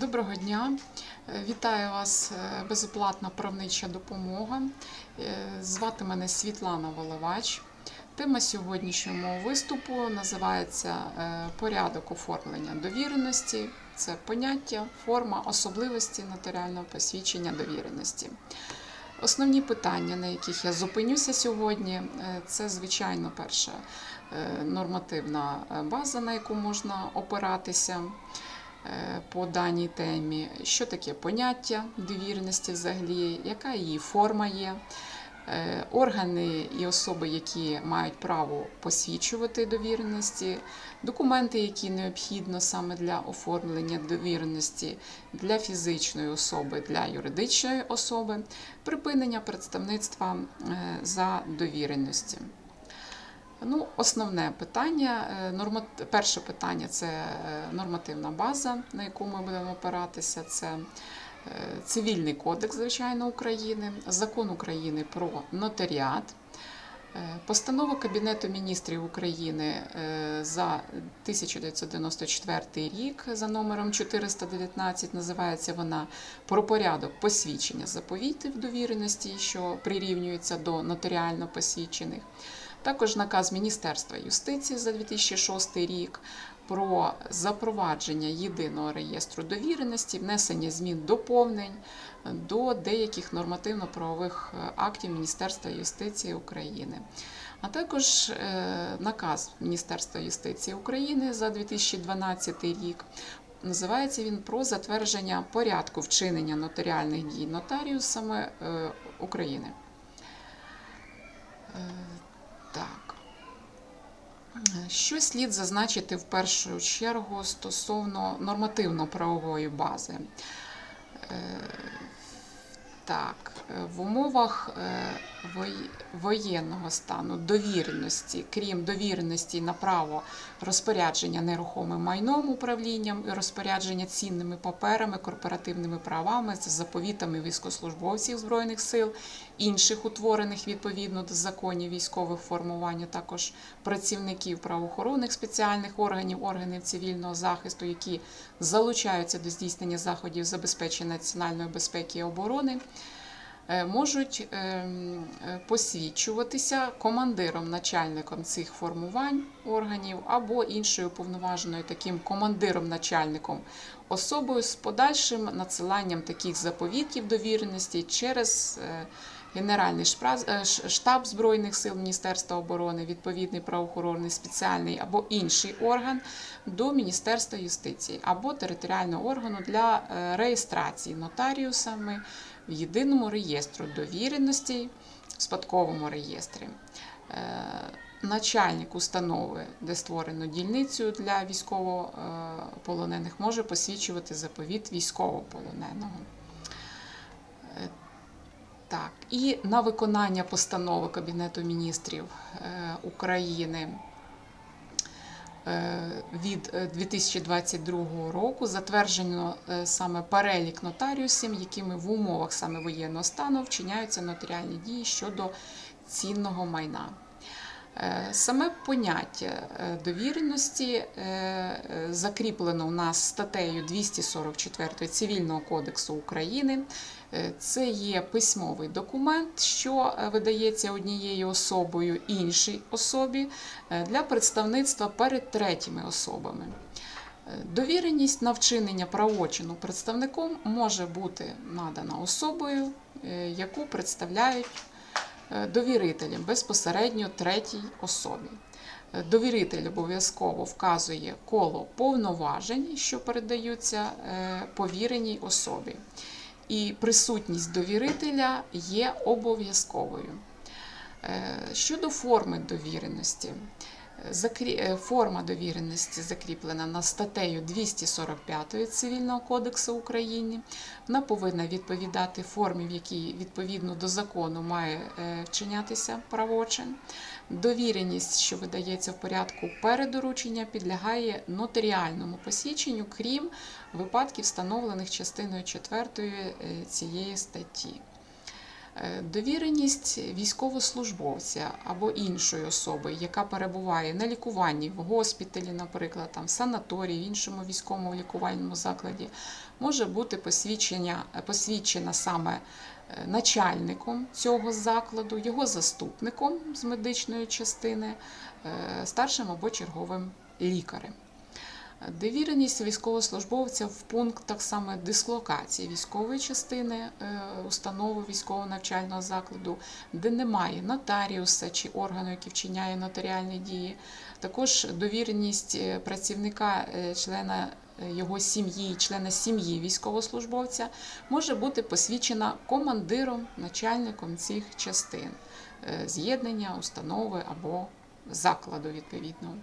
Доброго дня, Е, вітаю вас е, безоплатна правнича допомога. Е, Звати мене Світлана Воловач. Тема сьогоднішнього виступу називається Порядок оформлення довіреності. Це поняття, форма, особливості нотаріального посвідчення довіреності. Основні питання, на яких я зупинюся сьогодні, це, звичайно, перша нормативна база, на яку можна опиратися по даній темі. Що таке поняття довіреності взагалі, яка її форма є. Е, Органи і особи, які мають право посвідчувати довіреності, документи, які необхідно саме для оформлення довіреності для фізичної особи, для юридичної особи, припинення представництва е, за довіреності. Ну, основне питання, е, перше питання це е, нормативна база, на яку ми будемо опиратися. Це е, Цивільний кодекс, звичайно, України, закон України про нотаріат, постанова Кабінету міністрів України за 1994 рік за номером 419 називається вона про порядок посвідчення заповітів довіреності, що прирівнюється до нотаріально посвідчених. Також наказ Міністерства юстиції за 2006 рік про запровадження єдиного реєстру довіреності, внесення змін доповнень до деяких нормативно-правових е, актів Міністерства юстиції України. А також е, наказ Міністерства юстиції України за 2012 рік. Називається він про затвердження порядку вчинення нотаріальних дій нотаріусами е, України. Е, Так. Е, Що слід зазначити в першу чергу стосовно нормативно-правової бази? Так, е, в умовах е, воєнного стану довіреності, крім довіреності на право розпорядження нерухомим майном управлінням і розпорядження цінними паперами, корпоративними правами, з заповітами військовослужбовців Збройних сил, інших утворених відповідно до законів військових формувань, також працівників правоохоронних спеціальних органів, органів цивільного захисту, які залучаються до здійснення заходів забезпечення національної безпеки і оборони. Е, Можуть ем, е, посвідчуватися командиром, начальником цих формувань органів або іншою повноваженою таким командиром, начальником особою з подальшим надсиланням таких заповітів довіреності через е, Генеральний е, штаб Збройних сил Міністерства оборони, відповідний правоохоронний спеціальний або інший орган до Міністерства юстиції або територіального органу для е, реєстрації нотаріусами в єдиному реєстру довіреностей в спадковому реєстрі. Е, Начальник установи, де створено дільницю для військовополонених, може посвідчувати заповіт військовополоненого. Е, Так, і на виконання постанови Кабінету міністрів е, України е, від е, 2022 року затверджено е, саме перелік нотаріусів, якими в умовах саме воєнного стану вчиняються нотаріальні дії щодо цінного майна. Е, Саме поняття е, довіреності е, е, закріплено у нас статтею 244 Цивільного кодексу України. Е, Це є письмовий документ, що е, видається однією особою іншій особі е, для представництва перед третіми особами. Довіреність на вчинення правочину представником може бути надана особою, яку представляють довірителем безпосередньо третій особі. Довіритель обов'язково вказує коло повноважень, що передаються повіреній особі. І присутність довірителя є обов'язковою. Е, Щодо форми довіреності, форма довіреності закріплена на статтею 245 Цивільного кодексу України. Вона повинна відповідати формі, в якій відповідно до закону має е, вчинятися правочин. Довіреність, що видається в порядку передоручення, підлягає нотаріальному посвідченню, крім випадків, встановлених частиною 4 цієї статті. Е, Довіреність військовослужбовця або іншої особи, яка перебуває на лікуванні в госпіталі, наприклад, там, в санаторії, в іншому військовому лікувальному закладі, може бути посвідчення, посвідчена саме е, начальником цього закладу, його заступником з медичної частини, е, старшим або черговим лікарем. Довіреність військовослужбовця в пунктах саме дислокації військової частини е, установи військового навчального закладу, де немає нотаріуса чи органу, який вчиняє нотаріальні дії. Також довіреність е, працівника, е, члена його сім'ї, члена сім'ї військовослужбовця може бути посвідчена командиром, начальником цих частин з'єднання, установи або закладу відповідного.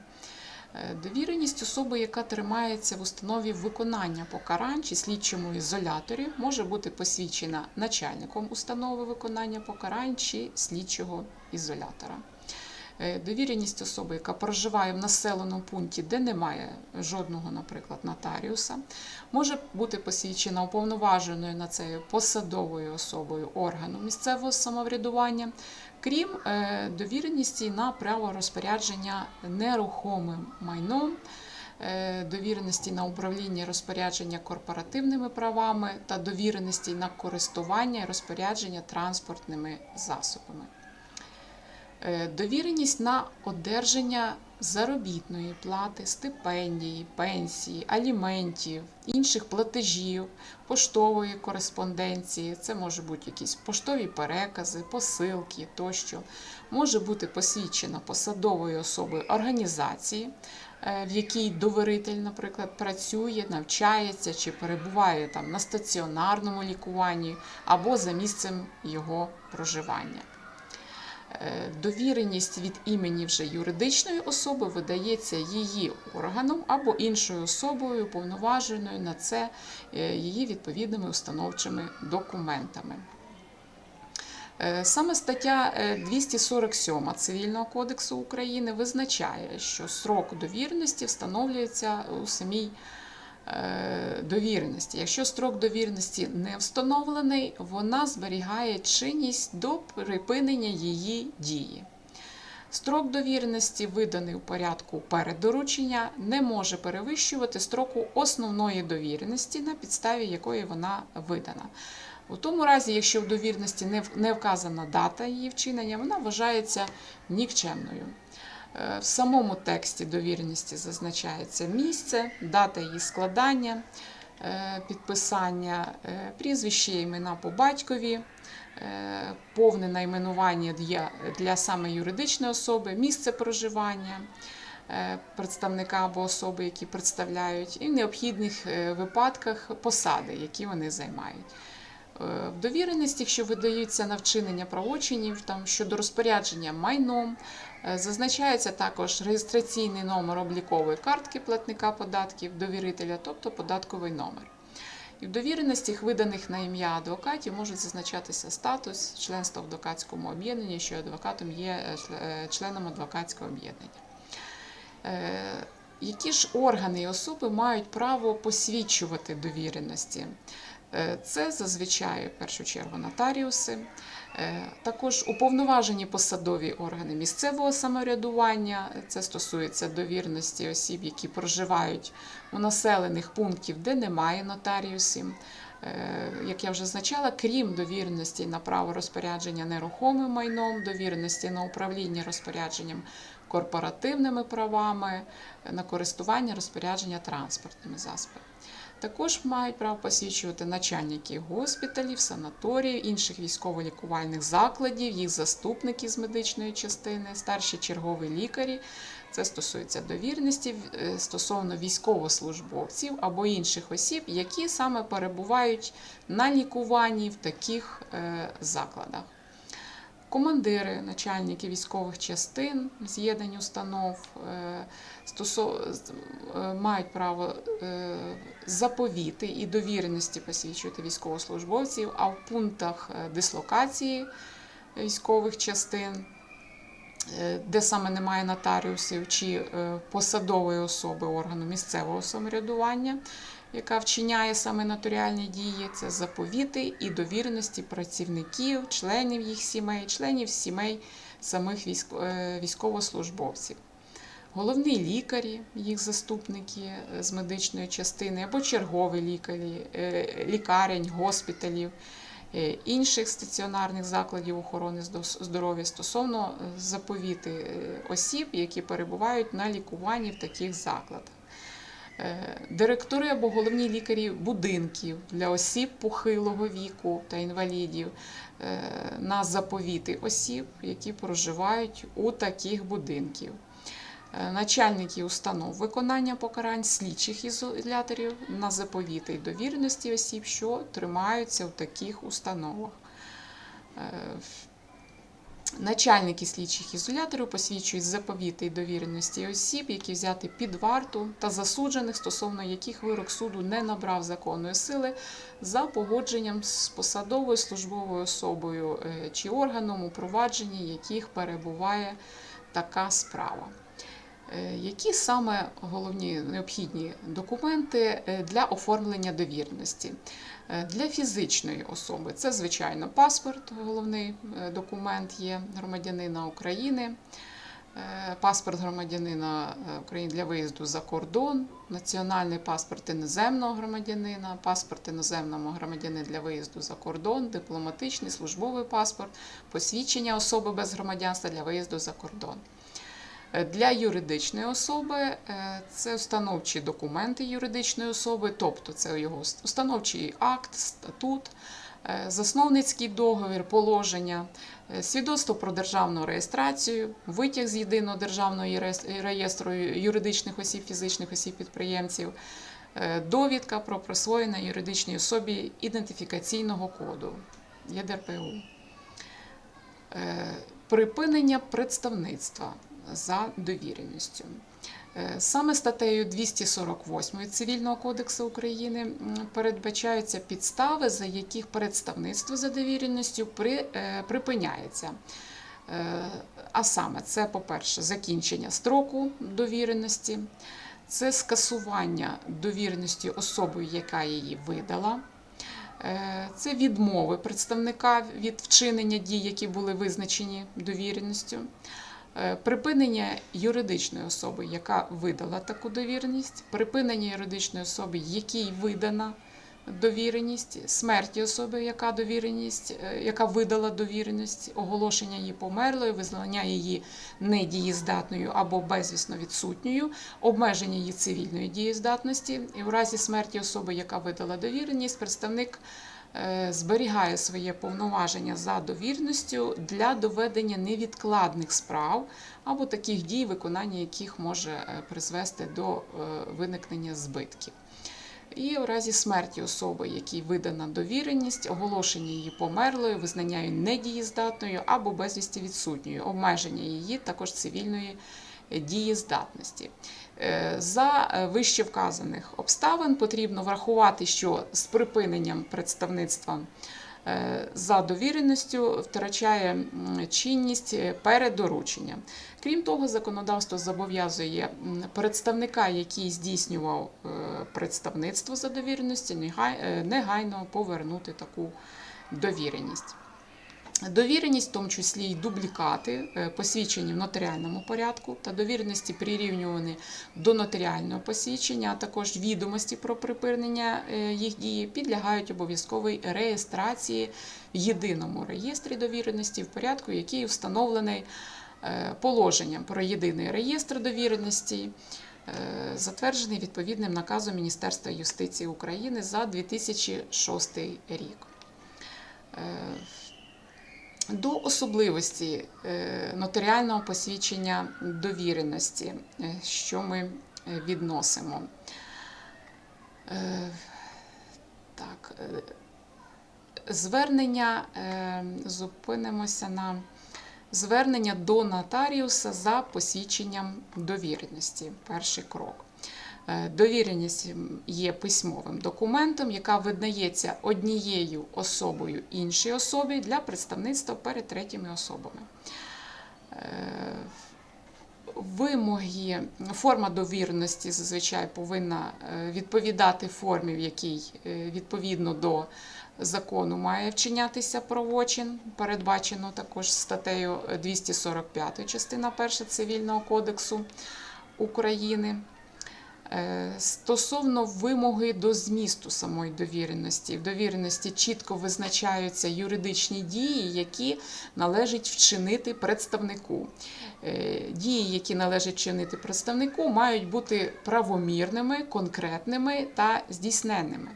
Е, Довіреність особи, яка тримається в установі виконання покарань чи слідчому ізоляторі, може бути посвідчена начальником установи виконання покарань чи слідчого ізолятора. Е, Довіреність особи, яка проживає в населеному пункті, де немає жодного, наприклад, нотаріуса, може бути посвідчена уповноваженою на це посадовою особою органу місцевого самоврядування, крім е, довіреності на право розпорядження нерухомим майном, е, довіреності на управління розпорядження корпоративними правами та довіреності на користування і розпорядження транспортними засобами. Е, Довіреність на одержання заробітної плати, стипендії, пенсії, аліментів, інших платежів, поштової кореспонденції. Це можуть бути якісь поштові перекази, посилки тощо. Може бути посвідчена посадовою особою організації, е, в якій довіритель, наприклад, працює, навчається чи перебуває там на стаціонарному лікуванні або за місцем його проживання. Е, Довіреність від імені вже юридичної особи видається її органом або іншою особою, уповноваженою на це е, її відповідними установчими документами. Е, Саме стаття е, 247 Цивільного кодексу України визначає, що срок довіреності встановлюється у самій довіреності. Якщо строк довіреності не встановлений, вона зберігає чинність до припинення її дії. Строк довіреності, виданий у порядку переддоручення, не може перевищувати строку основної довіреності, на підставі якої вона видана. У тому разі, якщо в довірності не вказана дата її вчинення, вона вважається нікчемною. Е, В самому тексті довіреності зазначається місце, дата її складання, е, підписання, е, прізвище, імена по батькові, повне найменування для, саме юридичної особи, місце проживання представника або особи, які представляють, і в необхідних випадках посади, які вони займають. Е, В довіреності, якщо видаються на вчинення правочинів там, щодо розпорядження майном, е, зазначається також реєстраційний номер облікової картки платника податків, довірителя, тобто податковий номер. І в довіреностях, виданих на ім'я адвокатів, може зазначатися статус членства в адвокатському об'єднанні, що адвокатом є е, чле- членом адвокатського об'єднання. Які ж органи і особи мають право посвідчувати довіреності? Е, Це зазвичай в першу чергу нотаріуси, е, також уповноважені посадові органи місцевого самоврядування. Це стосується довірності осіб, які проживають у населених пунктів, де немає нотаріусів. Е, Як я вже зазначала, крім довіреності на право розпорядження нерухомим майном, довіреності на управління розпорядженням корпоративними правами, на користування розпорядження транспортними засобами. Також мають право посвідчувати начальники госпіталів, санаторіїв, інших військово-лікувальних закладів, їх заступники з медичної частини, старші чергові лікарі. Це стосується довірності е, стосовно військовослужбовців або інших осіб, які саме перебувають на лікуванні в таких е, закладах. Командири, начальники військових частин, з'єднань установ е, е, мають право е, заповіти і довіреності посвідчувати військовослужбовців, а в пунктах дислокації військових частин, де саме немає нотаріусів чи посадової особи органу місцевого самоврядування, яка вчиняє саме нотаріальні дії, це заповіти і довіреності працівників, членів їх сімей, членів сімей самих е, військовослужбовців. Головні лікарі, їх заступники е, з медичної частини, або чергові лікарі, е, лікарень, госпіталів, інших стаціонарних закладів охорони здоров'я стосовно заповіти осіб, які перебувають на лікуванні в таких закладах. Е, Директори або головні лікарі будинків для осіб похилого віку та інвалідів е, на заповіти осіб, які проживають у таких будинків. Е, Начальники установ виконання покарань слідчих ізоляторів на заповіти й довіреності осіб, що тримаються в таких установах. Начальники слідчих ізоляторів посвідчують заповіти й довіреності осіб, які взяти під варту та засуджених, стосовно яких вирок суду не набрав законної сили за погодженням з посадовою службовою особою е, чи органом, у яких перебуває така справа. Е, Які саме головні необхідні документи е, для оформлення довіреності? Е, Для фізичної особи. Це, звичайно, паспорт, головний документ є громадянина України, паспорт громадянина України для виїзду за кордон, національний паспорт іноземного громадянина, паспорт іноземного громадянина для виїзду за кордон, дипломатичний службовий паспорт, посвідчення особи без громадянства для виїзду за кордон. Для юридичної особи е, це установчі документи юридичної особи, тобто це його установчий акт, статут, е, засновницький договір, положення, е, свідоцтво про державну реєстрацію, витяг з єдиного державного реєстру юридичних осіб, фізичних осіб підприємців, довідка про присвоєння юридичній особі ідентифікаційного коду ЄДРПУ. Припинення представництва за довіреністю. Е, Саме статтею 248 Цивільного кодексу України передбачаються підстави, за яких представництво за довіреністю е, припиняється. Е, А саме, це, по-перше, закінчення строку довіреності, це скасування довіреності особою, яка її видала. Це відмови представника від вчинення дій, які були визначені довіреністю. Е, Припинення юридичної особи, яка видала таку довіреність, припинення юридичної особи, якій видана довіреність, смерті особи, яка довіреність, е, яка видала довіреність, оголошення її померлою, визнання її недієздатною або безвісно відсутньою, обмеження її цивільної дієздатності. І в разі смерті особи, яка видала довіреність, представник зберігає своє повноваження за довірністю для доведення невідкладних справ або таких дій, виконання яких може е, призвести до е, виникнення збитків. І в разі смерті особи, якій видана довіреність, оголошення її померлою, визнання її недієздатною або безвісті відсутньою, обмеження її також цивільної е, дієздатності. Е, За е, вище вказаних обставин потрібно врахувати, що з припиненням представництва е, за довіреністю втрачає чинність передоручення. Крім того, законодавство зобов'язує представника, який здійснював представництво за довіреністю, е, негайно повернути таку довіреність. Довіреність, в тому числі й дублікати, е, посвідчені в нотаріальному порядку та довіреності прирівнювані до нотаріального посвідчення, а також відомості про припинення е, їх дії, підлягають обов'язковій реєстрації в єдиному реєстрі довіреності в порядку, який встановлений е, положенням про єдиний реєстр довіреності, затверджений відповідним наказом Міністерства юстиції України за 2006 рік. До особливості е, нотаріального посвідчення довіреності, е, що ми е, відносимо. Так, звернення, зупинимося на звернення до нотаріуса за посвідченням довіреності. Перший крок. Е, Довіреність є письмовим документом, яка видається однією особою іншій особі для представництва перед третіми особами. Е, Вимоги, форма довіреності зазвичай повинна е, відповідати формі, в якій відповідно до закону має вчинятися правочин, передбачено також статтею 245 частина 1 Цивільного кодексу України. Е, Стосовно вимоги до змісту самої довіреності, в довіреності чітко визначаються юридичні дії, які належить вчинити представнику. Е, Дії, які належить вчинити представнику, мають бути правомірними, конкретними та здійсненними.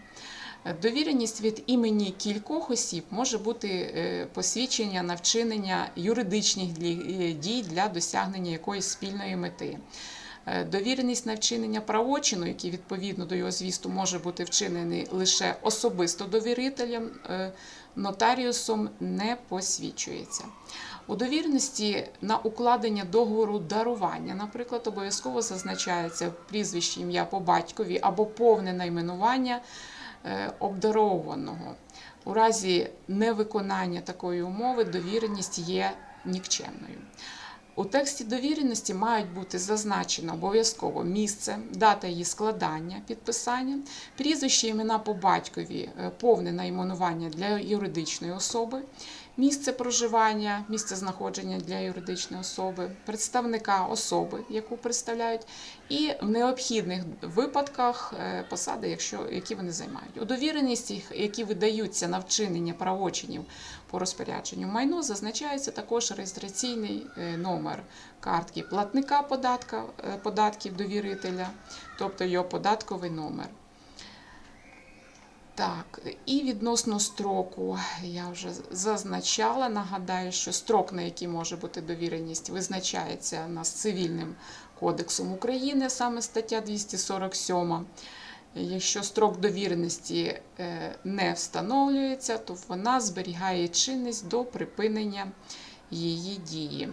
Е, Довіреність від імені кількох осіб може бути посвідчення на вчинення юридичних дій для досягнення якоїсь спільної мети. Е, Довіреність на вчинення правочину, який відповідно до його звісту може бути вчинений лише особисто довірителем, е, нотаріусом не посвідчується. У довіреності на укладення договору дарування, наприклад, обов'язково зазначається прізвище, ім'я по батькові або повне найменування е, обдарованого. У разі невиконання такої умови довіреність є нікчемною. У тексті довіреності мають бути зазначено обов'язково місце, дата її складання, підписання, прізвище імена по батькові, е, повне найменування для юридичної особи, місце проживання, місце знаходження для юридичної особи, представника особи, яку представляють, і в необхідних випадках е, посади, якщо, які вони займають. У довіреності, які видаються на вчинення правочинів по розпорядженню майно, зазначається також реєстраційний е, номер картки платника податка, е, податків довірителя, тобто його податковий номер. Так, і відносно строку я вже зазначала. Нагадаю, що строк, на який може бути довіреність, визначається нас цивільним кодексом України, саме стаття 247. Якщо строк довіреності е, не встановлюється, то вона зберігає чинність до припинення її дії.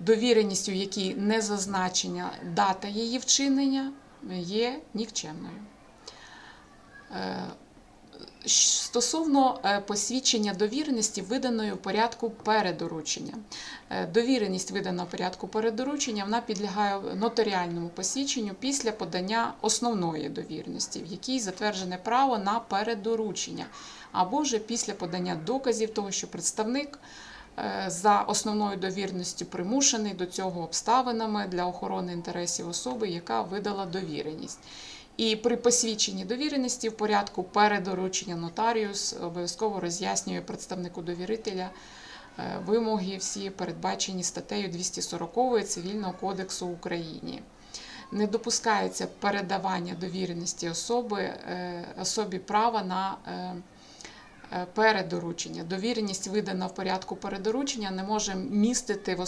Довіреність, у якій не зазначена дата її вчинення, є нікчемною. Стосовно е, посвідчення довіреності, виданої у порядку передоручення. Е, Довіреність, видана у порядку передоручення, вона підлягає нотаріальному посвідченню після подання основної довіреності, в якій затверджене право на передоручення, або вже після подання доказів того, що представник е, за основною довіреністю примушений до цього обставинами для охорони інтересів особи, яка видала довіреність. І при посвідченні довіреності в порядку передоручення нотаріус обов'язково роз'яснює представнику довірителя е, вимоги всі передбачені статтею 240 Цивільного кодексу України. Не допускається передавання довіреності особи, е, особі права на е, передоручення. Довіреність, видана в порядку передоручення, не може містити в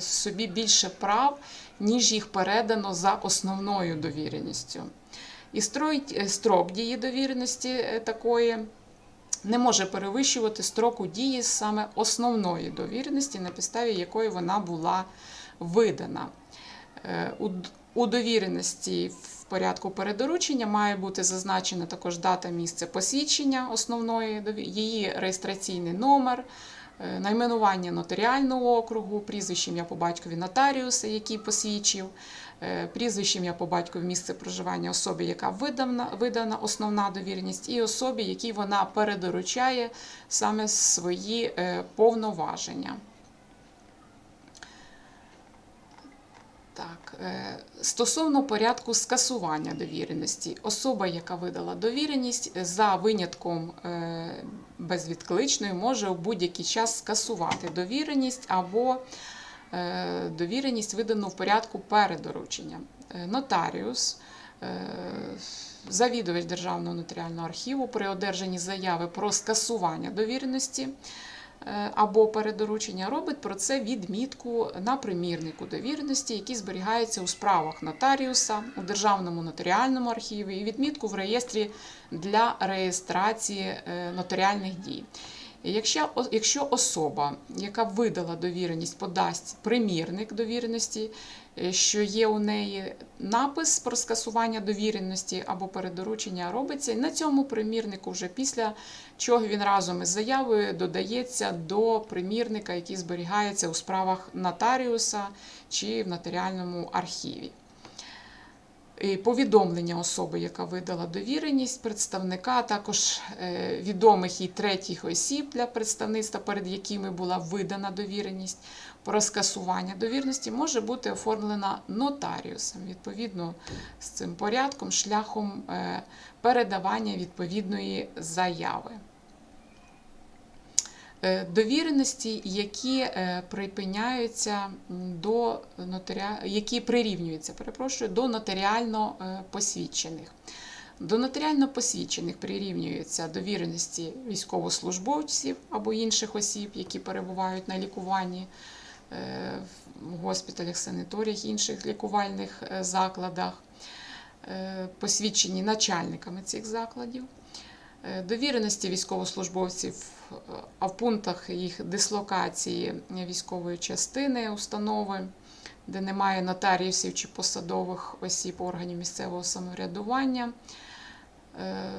собі більше прав, ніж їх передано за основною довіреністю. І строїть- е, строк дії довіреності е, такої не може перевищувати строку дії саме основної довіреності, на підставі якої вона була видана. Е, У, довіреності в порядку передоручення має бути зазначена також дата місце посвідчення основної, її реєстраційний номер, найменування нотаріального округу, прізвище ім'я по батькові нотаріуса, який посвідчив, прізвище ім'я по батькові місце проживання особи, яка видана, видана основна довіреність, і особі, якій вона передоручає саме свої е, повноваження. Так, е, стосовно порядку скасування довіреності, особа, яка видала довіреність, е, за винятком е, безвідкличної, може у будь-який час скасувати довіреність або е, довіреність видану в порядку передоручення. Е, Нотаріус, е, завідувач Державного нотаріального архіву при одержанні заяви про скасування довіреності е, або передоручення робить про це відмітку на примірнику довіреності, який зберігається у справах нотаріуса у Державному нотаріальному архіві, і відмітку в реєстрі для реєстрації е, нотаріальних дій. Якщо, якщо особа, яка видала довіреність, подасть примірник довіреності, е, що є у неї напис про скасування довіреності або передоручення робиться, і на цьому примірнику вже після чого він разом із заявою додається до примірника, який зберігається у справах нотаріуса чи в нотаріальному архіві. Повідомлення особи, яка видала довіреність, представника, а також е, відомих і третіх осіб для представництва, перед якими була видана довіреність про скасування довірності, може бути оформлена нотаріусом відповідно з цим порядком, шляхом е, передавання відповідної заяви. Е, Довіреності, які е, припиняються до нотаріа... які прирівнюються, перепрошую, до нотаріально е, посвідчених. До нотаріально посвідчених прирівнюються довіреності військовослужбовців або інших осіб, які перебувають на лікуванні в госпіталях, санаторіях, інших лікувальних закладах, посвідчені начальниками цих закладів. Довіреності військовослужбовців, а в пунктах їх дислокації військової частини установи, де немає нотаріусів чи посадових осіб органів місцевого самоврядування. Е,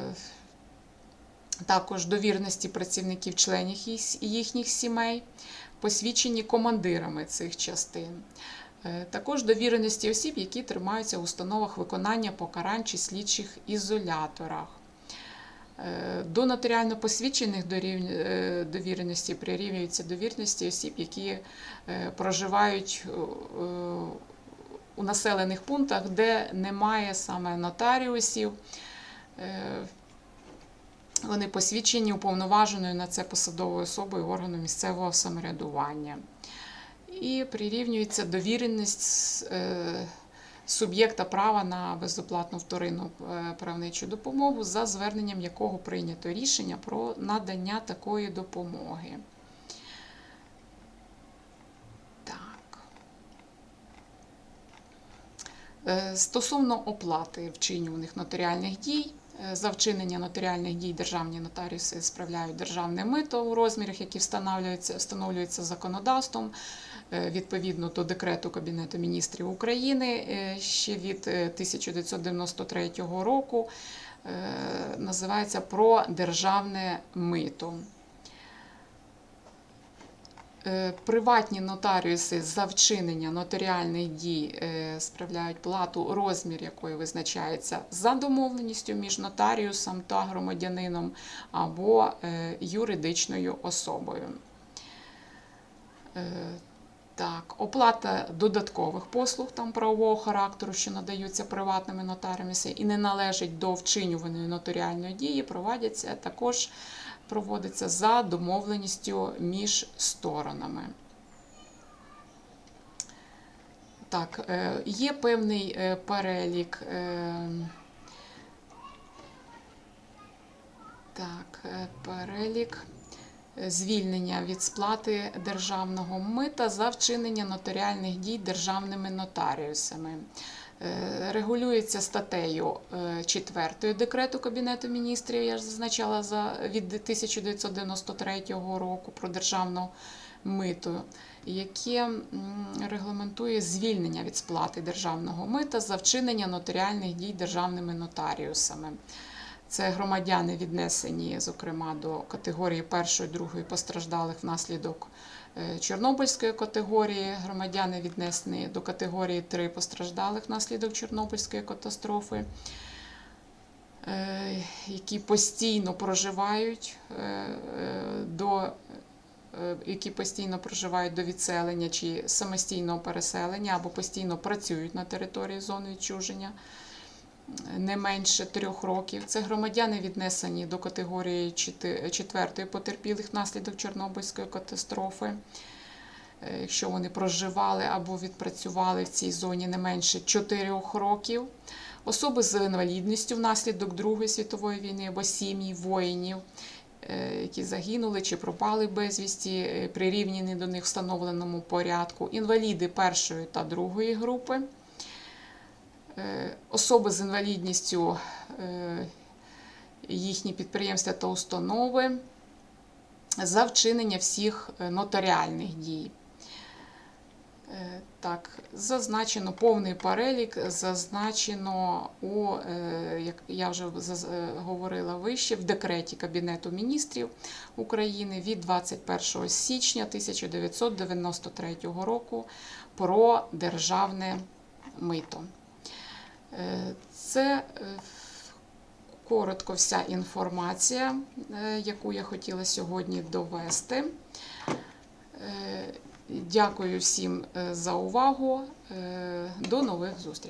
Також довіреності працівників членів їх- їхніх сімей, посвідчені командирами цих частин. Е, Також довіреності осіб, які тримаються в установах виконання покарань чи слідчих ізоляторах. Е, До нотаріально посвідчених е, довіреностей прирівнюються довіреності осіб, які е, проживають у населених пунктах, де немає саме нотаріусів. Вони посвідчені уповноваженою на це посадовою особою органу місцевого самоврядування. І прирівнюється довіреність суб'єкта права на безоплатну вторинну е, правничу допомогу, за зверненням якого прийнято рішення про надання такої допомоги. Е, Стосовно оплати вчинюваних нотаріальних дій, е, за вчинення нотаріальних дій державні нотаріуси справляють державне мито у розмірах, які встановлюються, встановлюються законодавством відповідно до декрету Кабінету міністрів України е, ще від е, 1993 року. е, Називається про державне мито. Е, Приватні нотаріуси за вчинення нотаріальних дій е, справляють плату, розмір якої визначається за домовленістю між нотаріусом та громадянином або е, юридичною особою. Так, оплата додаткових послуг там правового характеру, що надаються приватними нотаріусами і не належить до вчинюваної нотаріальної дії, проводяться також проводиться за домовленістю між сторонами. Так, е, є певний е, перелік. е, Так, перелік звільнення від сплати державного мита за вчинення нотаріальних дій державними нотаріусами. Е, Регулюється статтею 4 декрету Кабінету міністрів, я ж зазначала за від 1993 року про державну мито, яке регламентує звільнення від сплати державного мита за вчинення нотаріальних дій державними нотаріусами. Це громадяни віднесені, зокрема, до категорії першої, другої постраждалих внаслідок е, Чорнобильської категорії, громадяни віднесені до категорії 3 постраждалих внаслідок Чорнобильської катастрофи, е, які постійно проживають е, до які постійно проживають до відселення чи самостійного переселення або постійно працюють на території зони відчуження не менше трьох років. Це громадяни віднесені до категорії четвертої потерпілих внаслідок Чорнобильської катастрофи. Е, Якщо вони проживали або відпрацювали в цій зоні не менше 4 років, особи з інвалідністю внаслідок Другої світової війни або сім'ї воїнів, е, які загинули чи пропали безвісті, е, прирівняні до них встановленому порядку, інваліди першої та другої групи. Е, Особи з інвалідністю, е, їхні підприємства та установи, за вчинення всіх е, нотаріальних дій. Так, зазначено повний перелік, зазначено у, як я вже говорила вище, в декреті Кабінету міністрів України від 21 січня 1993 року про державне мито. Е, Це е, коротко вся інформація, е, яку я хотіла сьогодні довести. Дякую всім за увагу. До нових зустрічей.